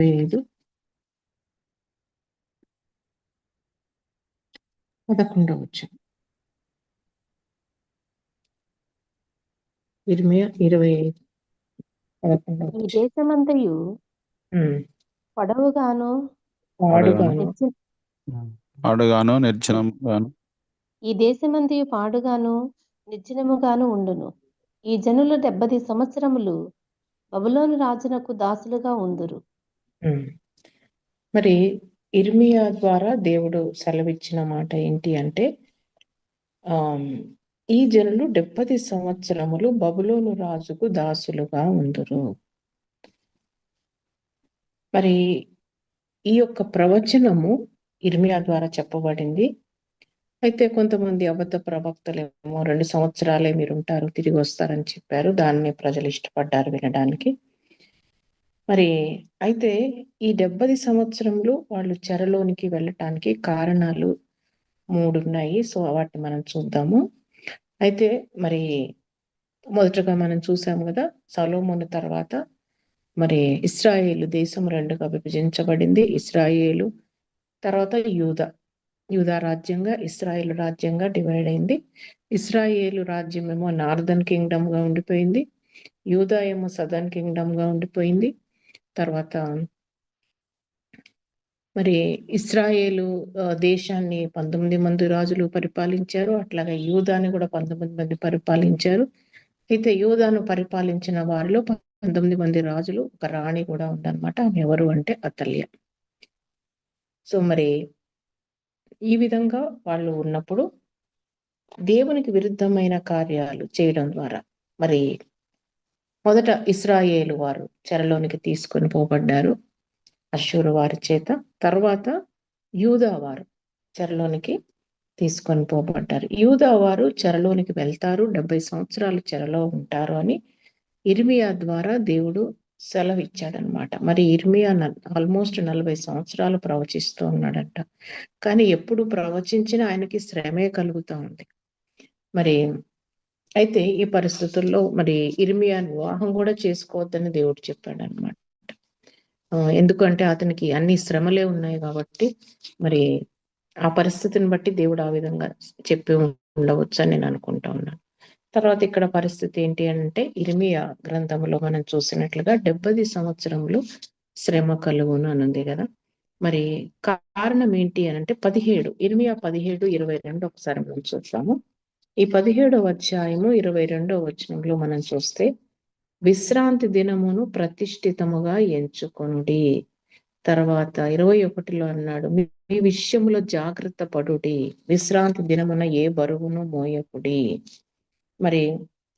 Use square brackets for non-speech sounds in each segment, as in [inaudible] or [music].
ఐదు పదకొండవ వచ్చు ఇరవై ఇరవై ఐదు. పదకొండవ ఈ దేశమంతయు. పొడవుగాను పాడుగాను. నిర్జన పాడుగాను నిర్జనంగాను ఈ దేశమంతయు పాడుగాను నిర్జనముగాను ఉండును. ఈ జనులు డెబ్బది సంవత్సరములు బబులోను రాజునకు దాసులుగా ఉందురు. మరి ఇర్మియా ద్వారా దేవుడు సెలవిచ్చిన మాట ఏంటి అంటే ఆ ఈ జనులు డెబ్బది సంవత్సరములు బబులోను రాజుకు దాసులుగా ఉందురు. మరి ఈ యొక్క ప్రవచనము ఇర్మియా ద్వారా చెప్పబడింది. అయితే కొంతమంది అబద్ధ ప్రవక్తలేమో రెండు సంవత్సరాలే మీరు ఉంటారు తిరిగి వస్తారని చెప్పారు. దాన్ని ప్రజలు ఇష్టపడ్డారు వినడానికి. మరి అయితే ఈ డెబ్బది సంవత్సరంలో వాళ్ళు చెరలోనికి వెళ్ళటానికి కారణాలు మూడు ఉన్నాయి సో వాటిని మనం చూద్దాము. అయితే మరి మొదటగా మనం చూసాము కదా సలోమోను తర్వాత మరి ఇస్రాయేలు దేశం రెండుగా విభజించబడింది. ఇస్రాయేలు తర్వాత యూదా. యూదా రాజ్యంగా ఇస్రాయేల్ రాజ్యంగా డివైడ్ అయింది. ఇస్రాయేలు రాజ్యం ఏమో నార్దర్న్ కింగ్డమ్గా ఉండిపోయింది. యూదా ఏమో సదర్న్ కింగ్డమ్గా ఉండిపోయింది. తర్వాత మరి ఇస్రాయేలు దేశాన్ని పంతొమ్మిది మంది రాజులు పరిపాలించారు. అట్లాగే యూదాని కూడా పంతొమ్మిది మంది పరిపాలించారు. అయితే యూదాను పరిపాలించిన వారిలో పంతొమ్మిది మంది రాజులు ఒక రాణి కూడా ఉందన్నమాట. ఆమె ఎవరు అంటే అతల్య. సో మరి ఈ విధంగా వాళ్ళు ఉన్నప్పుడు దేవునికి విరుద్ధమైన కార్యాలు చేయడం ద్వారా మరి మొదట ఇస్రాయేలు వారు చెరలోనికి తీసుకొని పోబడ్డారు. అశ్షూరు వారి చేత. తర్వాత యూదా వారు చెరలోనికి తీసుకొని పోబడ్డారు. యూదా వారు చెరలోనికి వెళ్తారు. డెబ్బై సంవత్సరాలు చెరలో ఉంటారు అని ఇర్మియా ద్వారా దేవుడు సెలవు ఇచ్చాడనమాట మరి ఇర్మియా ఆల్మోస్ట్ నలభై సంవత్సరాలు ప్రవచిస్తూ ఉన్నాడంట. కానీ ఎప్పుడు ప్రవచించినా ఆయనకి శ్రమే కలుగుతూ ఉంది. మరి అయితే ఈ పరిస్థితుల్లో మరి ఇర్మియా వివాహం కూడా చేసుకోవద్దని దేవుడు చెప్పాడు అనమాట ఎందుకంటే అతనికి అన్ని శ్రమలే ఉన్నాయి కాబట్టి మరి ఆ పరిస్థితిని బట్టి దేవుడు ఆ విధంగా చెప్పి ఉండవచ్చు అని నేను అనుకుంటా ఉన్నాను. తర్వాత ఇక్కడ పరిస్థితి ఏంటి అంటే ఇర్మియా గ్రంథంలో మనం చూసినట్లుగా డెబ్బది సంవత్సరంలో శ్రమ కలుగును అని ఉంది కదా. మరి కారణం ఏంటి అని అంటే పదిహేడు ఇర్మియా పదిహేడు ఇరవై రెండు ఒకసారి మనం చూస్తాము. ఈ పదిహేడవ అధ్యాయము ఇరవై రెండవ వచనంలో మనం చూస్తే విశ్రాంతి దినమును ప్రతిష్ఠితముగా ఎంచుకొనుడి. తర్వాత ఇరవై ఒకటిలో అన్నాడు మీ విషయంలో జాగ్రత్త పడుడి విశ్రాంతి దినమున ఏ బరువును మోయకుడి. మరి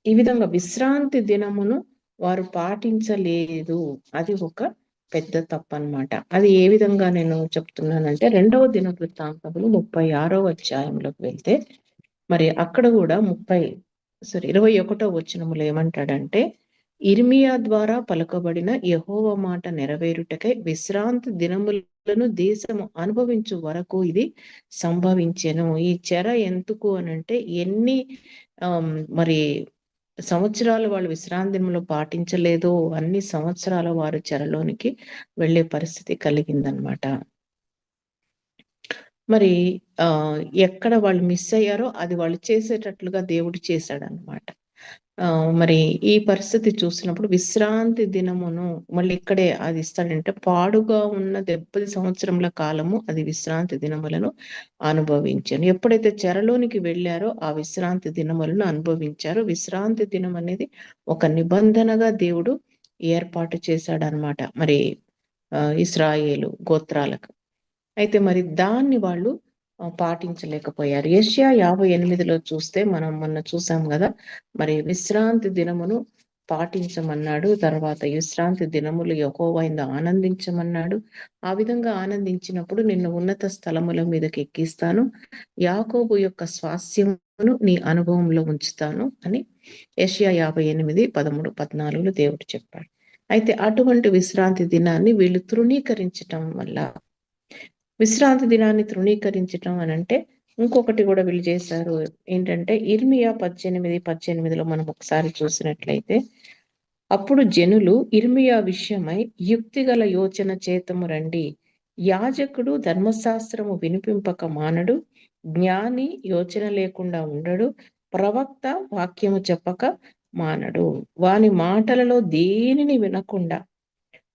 ఈ విధంగా విశ్రాంతి దినమును వారు పాటించలేదు. అది ఒక పెద్ద తప్పు అనమాట అది ఏ విధంగా నేను చెప్తున్నానంటే రెండవ దిన వృత్తాంతములు ముప్పై ఆరో అధ్యాయంలోకి వెళ్తే మరి అక్కడ కూడా ముప్పై సారీ ఇరవై ఒకటో వచనములు ఏమంటాడంటే ఇర్మియా ద్వారా పలుకబడిన యహోవ మాట నెరవేరుటకై విశ్రాంతి దినములను దేశము అనుభవించు వరకు ఇది సంభవించెను. ఈ చెర ఎందుకు అనంటే ఎన్ని మరి సంవత్సరాలు వాళ్ళు విశ్రాంతి దినములు పాటించలేదో అన్ని సంవత్సరాల వారు చెరలోనికి వెళ్ళే పరిస్థితి కలిగిందనమాట. మరి ఆ ఎక్కడ వాళ్ళు మిస్ అయ్యారో అది వాళ్ళు చేసేటట్లుగా దేవుడు చేశాడనమాట ఆ మరి ఈ పరిస్థితి చూసినప్పుడు విశ్రాంతి దినమును మళ్ళీ ఇక్కడే అది ఇస్తాడంటే పాడుగా ఉన్న డెబ్బది సంవత్సరముల కాలము అది విశ్రాంతి దినములను అనుభవించాను. ఎప్పుడైతే చెరలోనికి వెళ్ళారో ఆ విశ్రాంతి దినములను అనుభవించారో. విశ్రాంతి దినం అనేది ఒక నిబంధనగా దేవుడు ఏర్పాటు చేశాడనమాట మరి ఆ, ఇస్రాయేలు గోత్రాలకు. అయితే మరి దాన్ని వాళ్ళు పాటించలేకపోయారు. ఏషియా యాభై ఎనిమిదిలో చూస్తే మనం మొన్న చూసాం కదా మరి విశ్రాంతి దినమును పాటించమన్నాడు తర్వాత విశ్రాంతి దినములు ఎక్కువైందో ఆనందించమన్నాడు. ఆ విధంగా ఆనందించినప్పుడు నిన్ను ఉన్నత స్థలముల మీదకి ఎక్కిస్తాను యాకోబు యొక్క స్వాస్యమును నీ అనుభవంలో ఉంచుతాను అని ఏషియా యాభై ఎనిమిది పదమూడు పద్నాలుగులో దేవుడు చెప్పాడు. అయితే అటువంటి విశ్రాంతి దినాన్ని వీళ్ళు తృణీకరించటం వల్ల విశ్రాంతి దినాన్ని తృణీకరించటం అని అంటే ఇంకొకటి కూడా వీళ్ళు చేశారు ఏంటంటే ఇర్మియా పద్దెనిమిది పద్దెనిమిదిలో మనం ఒకసారి చూసినట్లయితే అప్పుడు జనులు ఇర్మియా విషయమై యుక్తిగల యోచన చేతము రండి. యాజకుడు ధర్మశాస్త్రము వినిపింపక మానడు జ్ఞాని యోచన లేకుండా ఉండడు ప్రవక్త వాక్యము చెప్పక మానడు. వాని మాటలలో దేనిని వినకుండా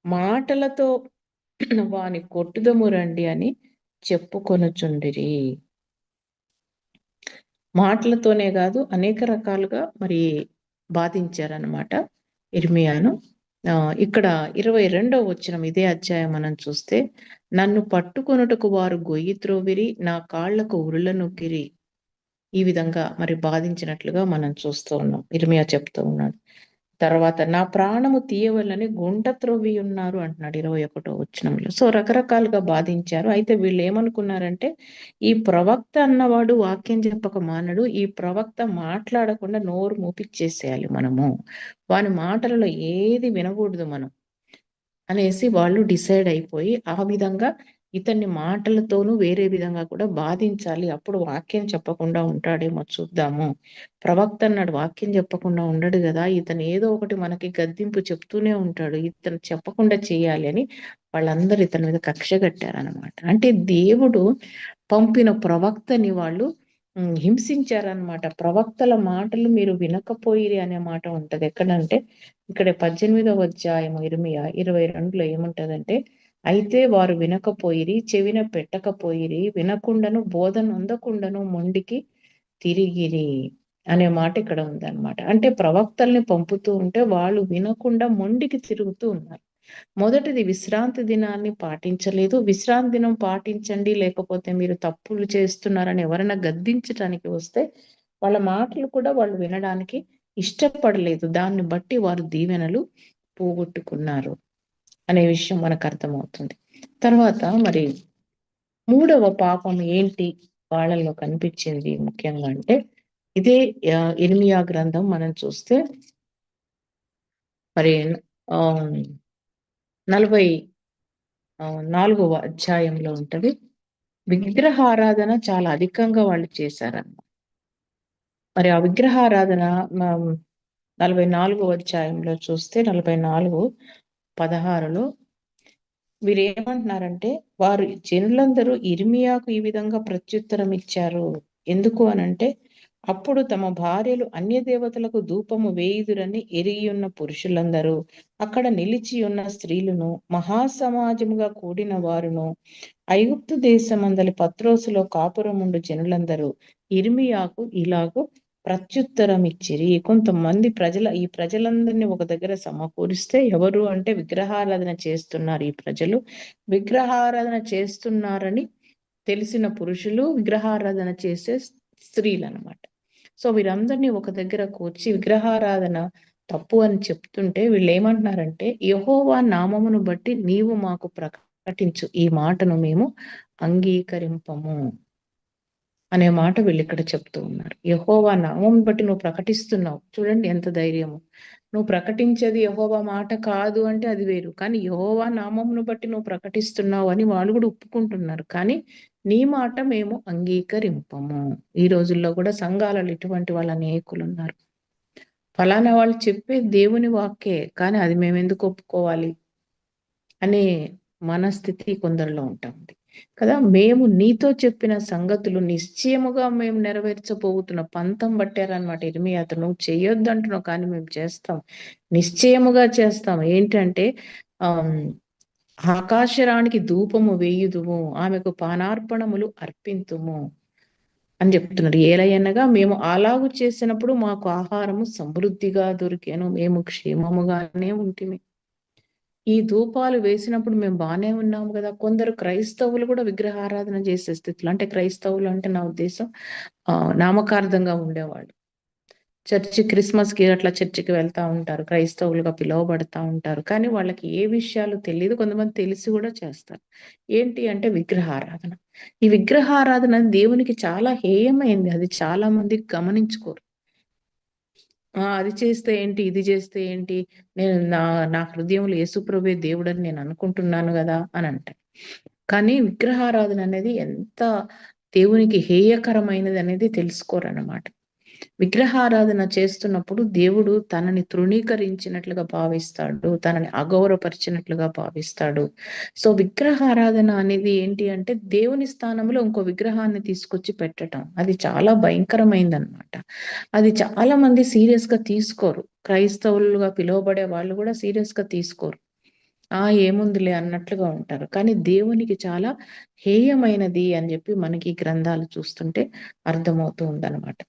మాటలతో [clears throat] వాని కొట్టుదము రండి అని చెప్పుకొనుచుండిరి. మాటలతోనే కాదు అనేక రకాలుగా మరి బాధించారనమాట ఇర్మియాను ఆ, ఇక్కడ ఇరవై రెండవ వచ్చిన ఇదే అధ్యాయం మనం చూస్తే నన్ను పట్టుకొనుటకు వారు గొయ్యి త్రోవిరి నా కాళ్ళకు ఉరుల నొక్కిరి. ఈ విధంగా మరి బాధించినట్లుగా మనం చూస్తూ ఉన్నాం. ఇర్మియా చెప్తూ ఉన్నాడు. తర్వాత నా ప్రాణము తీయవలని గుంట త్రొవ్వి ఉన్నారు అంటున్నాడు ఇరవై ఒకటో వచ్చినంలో సో రకరకాలుగా బాధించారు. అయితే వీళ్ళు ఏమనుకున్నారంటే ఈ ప్రవక్త అన్నవాడు వాక్యం చెప్పక మానడు ఈ ప్రవక్త మాట్లాడకుండా నోరు మూపిచ్చేసేయాలి మనము. వాని మాటలలో ఏది వినకూడదు మనం అనేసి వాళ్ళు డిసైడ్ అయిపోయి ఆ విధంగా ఇతన్ని మాటలతోనూ వేరే విధంగా కూడా బాధించాలి. అప్పుడు వాక్యం చెప్పకుండా ఉంటాడేమో చూద్దాము. ప్రవక్త అన్నాడు వాక్యం చెప్పకుండా ఉండడు కదా. ఇతను ఏదో ఒకటి మనకి గద్దింపు చెప్తూనే ఉంటాడు. ఇతను చెప్పకుండా చేయాలి అని వాళ్ళందరూ ఇతని మీద కక్ష కట్టారనమాట అంటే దేవుడు పంపిన ప్రవక్తని వాళ్ళు హింసించారనమాట ప్రవక్తల మాటలు మీరు వినకపోయిరి అనే మాట ఉంటది. ఎక్కడంటే ఇక్కడ పద్దెనిమిదవ అధ్యాయం ఇరవై ఇరవై రెండులో ఏముంటదంటే అయితే వారు వినకపోయిరి చెవిన పెట్టకపోయిరి వినకుండాను బోధన అందకుండాను మొండికి తిరిగిరి అనే మాట ఇక్కడ ఉందన్నమాట. అంటే ప్రవక్తల్ని పంపుతూ ఉంటే వాళ్ళు వినకుండా మొండికి తిరుగుతూ ఉన్నారు. మొదటిది విశ్రాంతి దినాన్ని పాటించలేదు. విశ్రాంతి దినం పాటించండి లేకపోతే మీరు తప్పులు చేస్తున్నారని ఎవరైనా గద్దించడానికి వస్తే వాళ్ళ మాటలు కూడా వాళ్ళు వినడానికి ఇష్టపడలేదు. దాన్ని బట్టి వారు దీవెనలు పోగొట్టుకున్నారు. అనే విషయం మనకు అర్థమవుతుంది. తర్వాత మరి మూడవ పాపం ఏంటి వాళ్ళల్లో కనిపించింది ముఖ్యంగా అంటే ఇదే ఇర్మియా గ్రంథం మనం చూస్తే మరి ఆ నలభై నాలుగవ అధ్యాయంలో ఉంటది. విగ్రహారాధన చాలా అధికంగా వాళ్ళు చేశారన్నమాట. మరి ఆ విగ్రహారాధన నలభై నాలుగవ అధ్యాయంలో చూస్తే నలభై నాలుగు పదహారులో వీరు ఏమంటున్నారంటే వారు జనులందరూ ఇర్మియాకు ఈ విధంగా ప్రత్యుత్తరం ఇచ్చారు ఎందుకు అనంటే అప్పుడు తమ భార్యలు అన్య దేవతలకు ధూపము వేయుదురని ఎరిగి ఉన్న పురుషులందరూ అక్కడ నిలిచి ఉన్న స్త్రీలను మహాసమాజముగా కూడిన వారును ఐగుప్తు దేశమందలి పత్రోసులో కాపురముండు జనులందరూ ఇర్మియాకు ఇలాగూ ప్రత్యుత్తరం ఇచ్చిరి. కొంతమంది ప్రజల ఈ ప్రజలందరినీ ఒక దగ్గర సమకూరిస్తే ఎవరు అంటే విగ్రహారాధన చేస్తున్నారు ఈ ప్రజలు. విగ్రహారాధన చేస్తున్నారని తెలిసిన పురుషులు విగ్రహారాధన చేసే స్త్రీలు అనమాట సో వీరందరినీ ఒక దగ్గర కూర్చి విగ్రహారాధన తప్పు అని చెప్తుంటే వీళ్ళు ఏమంటున్నారంటే యహోవా నామమును బట్టి నీవు మాకు ప్రకటించు. ఈ మాటను మేము అంగీకరింపము. అనే మాట వీళ్ళు ఇక్కడ చెప్తూ ఉన్నారు. యహోవా నామం బట్టి నువ్వు ప్రకటిస్తున్నావు. చూడండి ఎంత ధైర్యము. నువ్వు ప్రకటించేది యహోవా మాట కాదు అంటే అది వేరు. కానీ యహోవా నామంను బట్టి నువ్వు ప్రకటిస్తున్నావు అని వాళ్ళు కూడా ఒప్పుకుంటున్నారు. కానీ నీ మాట మేము అంగీకరింపము. ఈ రోజుల్లో కూడా సంఘాలలో ఇటువంటి వాళ్ళ అనేకులు ఉన్నారు. ఫలానా వాళ్ళు చెప్పే దేవుని వాక్కే కానీ అది మేము ఎందుకు ఒప్పుకోవాలి? అనే మనస్థితి కొందరిలో ఉంటుంది కదా? మేము నీతో చెప్పిన సంగతులు నిశ్చయముగా మేము నెరవేర్చబోతున్న పంతం పట్టారనమాట ఇరిమి అతను చేయొద్దు అంటున్నావు కానీ మేము చేస్తాం. నిశ్చయముగా చేస్తాం. ఏంటంటే ఆ ఆకాశరానికి ధూపము వేయుదుము ఆమెకు పానార్పణములు అర్పింతుము అని చెప్తున్నారు. ఏలయనగా మేము అలాగు చేసినప్పుడు మాకు ఆహారము సమృద్ధిగా దొరికాను. మేము క్షేమముగానే ఉంటుంది ఈ ధూపాలు వేసినప్పుడు మేము బాగానే ఉన్నాము కదా. కొందరు క్రైస్తవులు కూడా విగ్రహారాధన చేసే స్థితిలో అంటే క్రైస్తవులు అంటే నా ఉద్దేశం నామకార్థంగా ఉండేవాళ్ళు. చర్చి క్రిస్మస్కి అట్లా చర్చికి వెళ్తా ఉంటారు క్రైస్తవులుగా పిలువబడతా ఉంటారు. కానీ వాళ్ళకి ఏ విషయాలు తెలియదు కొంతమంది తెలిసి కూడా చేస్తారు. ఏంటి అంటే విగ్రహారాధన. ఈ విగ్రహారాధన దేవునికి చాలా హేయమైంది అది చాలా మంది గమనించుకోరు. అది చేస్తే ఏంటి? ఇది చేస్తే ఏంటి? నేను నా నా హృదయంలో యేసుప్రభే దేవుడని నేను అనుకుంటున్నాను కదా అని అంటాను కానీ విగ్రహారాధన అనేది ఎంత దేవునికి హేయకరమైనది అనేది తెలుసుకోరన్నమాట. విగ్రహారాధన చేస్తున్నప్పుడు దేవుడు తనని తృణీకరించినట్లుగా భావిస్తాడు తనని అగౌరవపరిచినట్లుగా భావిస్తాడు. సో విగ్రహారాధన అనేది ఏంటి అంటే దేవుని స్థానంలో ఇంకో విగ్రహాన్ని తీసుకొచ్చి పెట్టడం అది చాలా భయంకరమైందనమాట అది చాలా మంది సీరియస్గా తీసుకోరు. క్రైస్తవులుగా పిలువబడే వాళ్ళు కూడా సీరియస్గా తీసుకోరు. ఆ ఏముందిలే అన్నట్లుగా ఉంటారు. కానీ దేవునికి చాలా హేయమైనది అని చెప్పి మనకి గ్రంథాలు చూస్తుంటే అర్థమవుతూ ఉందన్నమాట.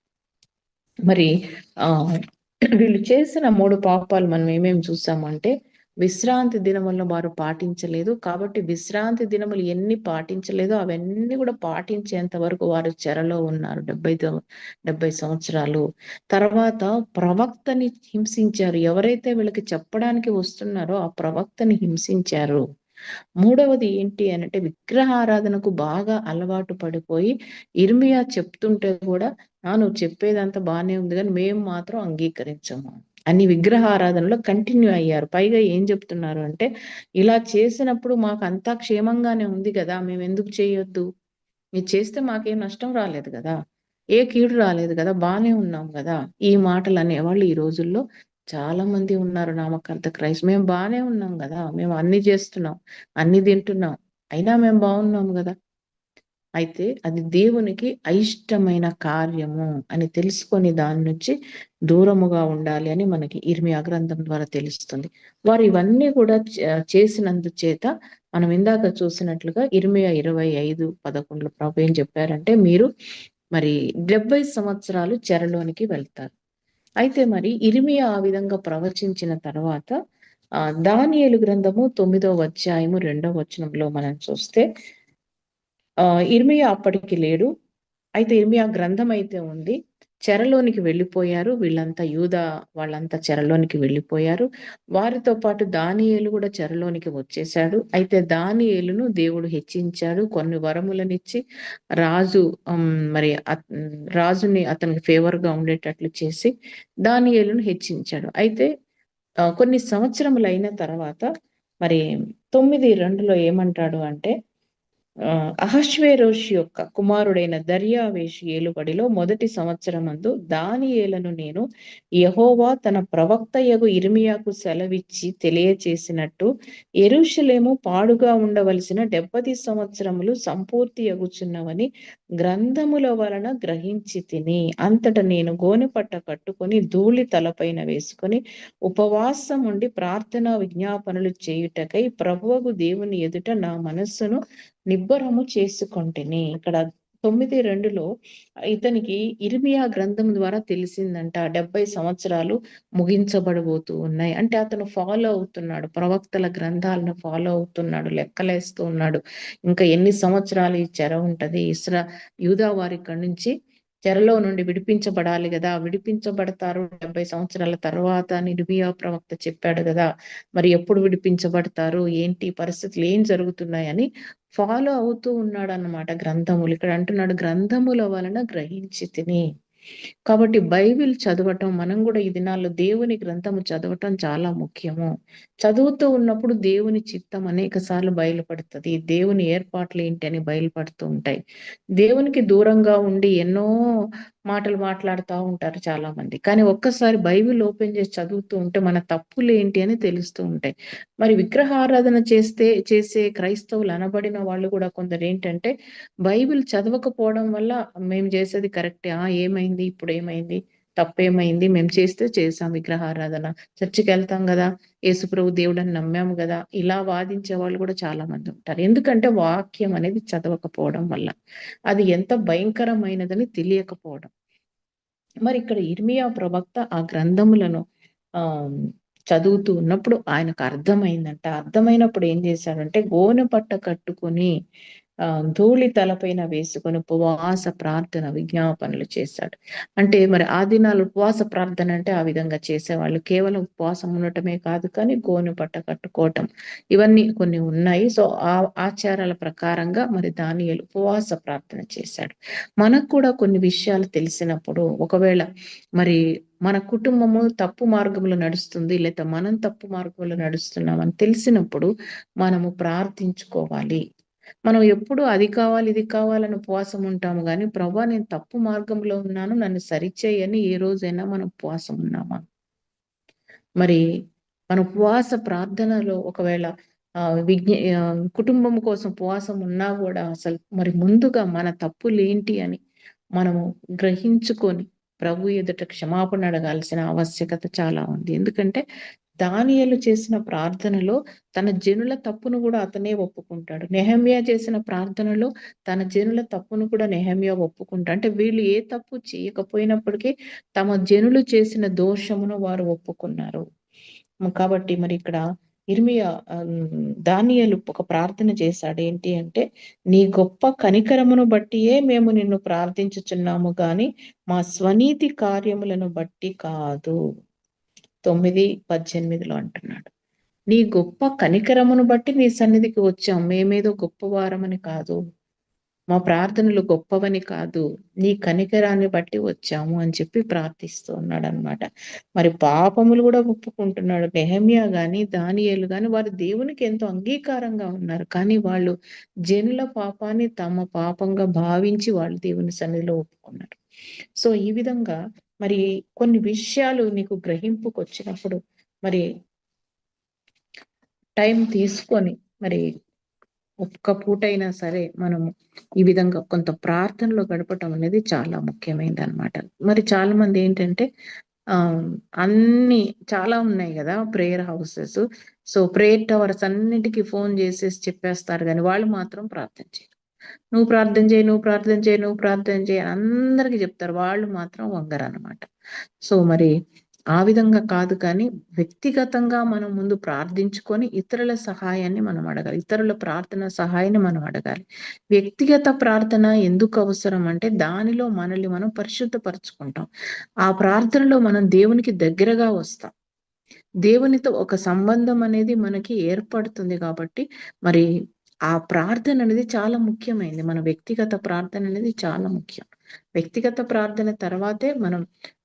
మరి ఆ వీళ్ళు చేసిన మూడు పాపాలు మనం ఏమేమి చూసామంటే విశ్రాంతి దినములను వారు పాటించలేదు. కాబట్టి విశ్రాంతి దినములు ఎన్ని పాటించలేదో అవన్నీ కూడా పాటించేంత వరకు వారు చెరలో ఉన్నారు. డెబ్బై డెబ్బై సంవత్సరాలు. తర్వాత ప్రవక్తని హింసించారు. ఎవరైతే వీళ్ళకి చెప్పడానికి వస్తున్నారో ఆ ప్రవక్తని హింసించారు. మూడవది ఏంటి అంటే విగ్రహారాధనకు బాగా అలవాటు పడిపోయి ఇర్మియా చెప్తుంటే కూడా నువ్వు చెప్పేదంతా బాగానే ఉంది కానీ మేము మాత్రం అంగీకరించము. అని విగ్రహారాధనలో కంటిన్యూ అయ్యారు. పైగా ఏం చెప్తున్నారు అంటే ఇలా చేసినప్పుడు మాకు అంతా క్షేమంగానే ఉంది కదా మేము ఎందుకు చేయొద్దు? మీరు చేస్తే మాకేం నష్టం రాలేదు కదా ఏ కీడు రాలేదు కదా బాగానే ఉన్నాం కదా ఈ మాటలు అనేవాళ్ళు ఈ రోజుల్లో చాలా మంది ఉన్నారు నామకర్త క్రైస్ట్ మేము బాగానే ఉన్నాం కదా మేము అన్ని చేస్తున్నాం అన్ని తింటున్నాం అయినా మేము బాగున్నాం కదా. అయితే అది దేవునికి అయిష్టమైన కార్యము అని తెలుసుకొని దాని నుంచి దూరముగా ఉండాలి అని మనకి ఇర్మియా గ్రంథం ద్వారా తెలుస్తుంది. వారు ఇవన్నీ కూడా చేసినందుచేత మనం ఇందాక చూసినట్లుగా ఇర్మియా ఇరవై ఐదు పదకొండులో ప్రభు ఏం చెప్పారంటే మీరు మరి డెబ్బై సంవత్సరాలు చెరలోనికి వెళ్తారు. అయితే మరి ఇర్మియా ఆ విధంగా ప్రవచించిన తర్వాత ఆ దానియేలు గ్రంథము తొమ్మిదో అధ్యాయము రెండో వచనంలో మనం చూస్తే ఇర్మియా అప్పటికి లేడు. అయితే ఇర్మియా గ్రంథం అయితే ఉంది. చెరలోనికి వెళ్ళిపోయారు. వీళ్ళంతా యూద వాళ్ళంతా చెరలోనికి వెళ్ళిపోయారు. వారితో పాటు దానియేలు కూడా చెరలోనికి వచ్చేశాడు. అయితే దానియేలును దేవుడు హెచ్చించాడు. కొన్ని వరములనిచ్చి రాజు మరి రాజుని అతనికి ఫేవర్గా ఉండేటట్లు చేసి దానియేలును హెచ్చించాడు. అయితే కొన్ని సంవత్సరములు అయిన తర్వాత మరి తొమ్మిది రెండులో ఏమంటాడు అంటే ఆ, అహశ్వేరోషి యొక్క కుమారుడైన దర్యావేషి ఏలుబడిలో మొదటి సంవత్సరమందు దానియేలను నేను యహోవా తన ప్రవక్తయగు ఇర్మియాకు సెలవిచ్చి తెలియచేసినట్టు ఎరుషలేము పాడుగా ఉండవలసిన డెబ్బది సంవత్సరములు సంపూర్తి అగుచున్నవని గ్రంథముల వలన గ్రహించి తిని అంతట నేను గోనెపట్ట కట్టుకొని ధూళి తలపైన వేసుకొని ఉపవాసం ఉండి ప్రార్థనా విజ్ఞాపనలు చేయుటకై ప్రభువగు దేవుని ఎదుట నా మనస్సును నిబ్బరము చేసుకొంటిని. ఇక్కడ తొమ్మిది రెండులో ఇతనికి ఇర్మియా గ్రంథం ద్వారా తెలిసిందంట డెబ్బై సంవత్సరాలు ముగించబడబోతూ ఉన్నాయి. అంటే అతను ఫాలో అవుతున్నాడు ప్రవక్తల గ్రంథాలను ఫాలో అవుతున్నాడు లెక్కలేస్తూ ఉన్నాడు. ఇంకా ఎన్ని సంవత్సరాలు ఈ చెర ఉంటది? ఇస్రా యూదా వారి నుంచి చెరలో నుండి విడిపించబడాలి కదా విడిపించబడతారు డెబ్బై సంవత్సరాల తర్వాత అని ప్రవక్త చెప్పాడు కదా మరి ఎప్పుడు విడిపించబడతారు? ఏంటి? పరిస్థితులు ఏం జరుగుతున్నాయని ఫాలో అవుతూ ఉన్నాడు అన్నమాట గ్రంథములు. ఇక్కడ అంటున్నాడు గ్రంథముల వలన గ్రహించి తిని కాబట్టి బైబిల్ చదవటం మనం కూడా ఈ దినాల్లో దేవుని గ్రంథము చదవటం చాలా ముఖ్యము. చదువుతూ ఉన్నప్పుడు దేవుని చిత్తం అనేక సార్లు బయలుపడుతుంది. దేవుని ఏర్పాట్లు ఏంటి అని బయలుపడుతూ ఉంటాయి. దేవునికి దూరంగా ఉండి ఎన్నో మాటలు మాట్లాడుతూ ఉంటారు చాలా మంది కానీ ఒక్కసారి బైబిల్ ఓపెన్ చేసి చదువుతూ ఉంటే మన తప్పులు ఏంటి అని తెలుస్తూ ఉంటాయి. మరి విగ్రహారాధన చేస్తే చేసే క్రైస్తవులు అనబడిన వాళ్ళు కూడా కొందరు ఏంటంటే బైబిల్ చదవకపోవడం వల్ల మేము చేసేది కరెక్టే. ఆ ఏమైంది? ఇప్పుడు ఏమైంది తప్పేమైంది? మేము చేస్తే చేసాం విగ్రహారాధన. చర్చికి వెళ్తాం కదా? యేసుప్రభు దేవుడు అని నమ్మాము కదా? ఇలా వాదించే వాళ్ళు కూడా చాలా మంది ఉంటారు. ఎందుకంటే వాక్యం అనేది చదవకపోవడం వల్ల. అది ఎంత భయంకరమైనదని తెలియకపోవడం. మరి ఇక్కడ ఇర్మియా ప్రవక్త ఆ గ్రంథములను ఆ చదువుతూ ఉన్నప్పుడు ఆయనకు అర్థమైందంట. అర్థమైనప్పుడు ఏం చేశాడంటే గోనె పట్ట కట్టుకొని ఆ ధూళి తలపైన వేసుకొని ఉపవాస ప్రార్థన విజ్ఞాపనలు చేశాడు. అంటే మరి ఆ దినాలు ఉపవాస ప్రార్థన అంటే ఆ విధంగా చేసేవాళ్ళు. కేవలం ఉపవాసం ఉండటమే కాదు కానీ గోను పట్ట కట్టుకోవటం ఇవన్నీ కొన్ని ఉన్నాయి. సో ఆ ఆచారాల ప్రకారంగా మరి దానియలు ఉపవాస ప్రార్థన చేశాడు. మనకు కూడా కొన్ని విషయాలు తెలిసినప్పుడు ఒకవేళ మరి మన కుటుంబము తప్పు మార్గంలో నడుస్తుంది లేదా మనం తప్పు మార్గంలో నడుస్తున్నామని తెలిసినప్పుడు మనము ప్రార్థించుకోవాలి. మనం ఎప్పుడు అది కావాలి ఇది కావాలని ఉపవాసం ఉంటాము కానీ ప్రభా నేను తప్పు మార్గంలో ఉన్నాను నన్ను సరిచేయని ఏ రోజైనా మనం ఉపవాసం ఉన్నామా? మరి మన ఉపవాస ప్రార్థనలో ఒకవేళ ఆ విజ్ఞ కుటుంబం కోసం ఉపవాసం ఉన్నా కూడా అసలు మరి ముందుగా మన తప్పులు ఏంటి అని మనము గ్రహించుకొని ప్రభు ఎదుట క్షమాపణ అడగాల్సిన ఆవశ్యకత చాలా ఉంది. ఎందుకంటే దానియలు చేసిన ప్రార్థనలో తన జనుల తప్పును కూడా అతనే ఒప్పుకుంటాడు. నెహమ్యా చేసిన ప్రార్థనలో తన జనుల తప్పును కూడా నెహమ్యా ఒప్పుకుంటాడు. అంటే వీళ్ళు ఏ తప్పు చేయకపోయినప్పటికీ తమ జనులు చేసిన దోషమును వారు ఒప్పుకున్నారు. కాబట్టి మరి ఇక్కడ ఇర్మియా దానియలు ఒక ప్రార్థన చేశాడు. ఏంటి అంటే నీ గొప్ప కనికరమును బట్టియే మేము నిన్ను ప్రార్థించుచున్నాము గాని మా స్వనీతి కార్యములను బట్టి కాదు. తొమ్మిది పద్దెనిమిదిలో అంటున్నాడు. నీ గొప్ప కనికరమును బట్టి నీ సన్నిధికి వచ్చాం. మేమేదో గొప్పవారమని కాదు. మా ప్రార్థనలు గొప్పవని కాదు నీ కనికరాన్ని బట్టి వచ్చాము అని చెప్పి ప్రార్థిస్తూ ఉన్నాడు అనమాట మరి పాపములు కూడా ఒప్పుకుంటున్నాడు. నెహమియా గాని దానియేలు గాని వారు దేవునికి ఎంతో అంగీకారంగా ఉన్నారు. కానీ వాళ్ళు జనుల పాపాన్ని తమ పాపంగా భావించి వాళ్ళు దేవుని సన్నిధిలో ఒప్పుకున్నారు. సో ఈ విధంగా మరి కొన్ని విషయాలు నీకు గ్రహింపుకు వచ్చినప్పుడు మరి టైం తీసుకొని మరి ఒక్క పూటైనా సరే మనము ఈ విధంగా కొంత ప్రార్థనలో గడపటం అనేది చాలా ముఖ్యమైనది అనమాట మరి చాలా మంది ఏంటంటే ఆ అన్ని చాలా ఉన్నాయి కదా prayer houses so prayer towers అన్నిటికీ ఫోన్ చేసేసి చెప్పేస్తారు కానీ వాళ్ళు మాత్రం ప్రార్థన చేయరు. నువ్వు ప్రార్థన చేయి నువ్వు ప్రార్థన చేయి నువ్వు ప్రార్థన చేయి అందరికీ చెప్తారు. వాళ్ళు మాత్రం వంగరు అనమాట సో మరి ఆ విధంగా కాదు కానీ వ్యక్తిగతంగా మనం ముందు ప్రార్థించుకొని ఇతరుల సహాయాన్ని మనం అడగాలి. ఇతరుల ప్రార్థన సహాయాన్ని మనం అడగాలి. వ్యక్తిగత ప్రార్థన ఎందుకు అవసరం అంటే దానిలో మనల్ని మనం పరిశుద్ధపరచుకుంటాం. ఆ ప్రార్థనలో మనం దేవునికి దగ్గరగా వస్తాం. దేవునితో ఒక సంబంధం అనేది మనకి ఏర్పడుతుంది కాబట్టి మరి ఆ ప్రార్థన అనేది చాలా ముఖ్యమైనది మన వ్యక్తిగత ప్రార్థన అనేది చాలా ముఖ్యం. వ్యక్తిగత ప్రార్థన తర్వాతే మనం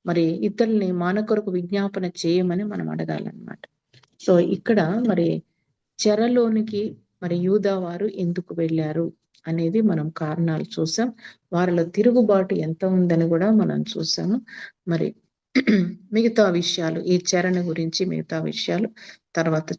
మరి ఇతరుల్ని మాన కొరకు విజ్ఞాపన చేయమని మనం అడగాలన్నమాట. సో ఇక్కడ మరి చెరలోనికి మరి యూదా వారు ఎందుకు వెళ్ళారు అనేది మనం కారణాలు చూసాం. వారిలో తిరుగుబాటు ఎంత ఉందని కూడా మనం చూసాము. మరి మిగతా విషయాలు ఈ చరణ గురించి మిగతా విషయాలు తర్వాత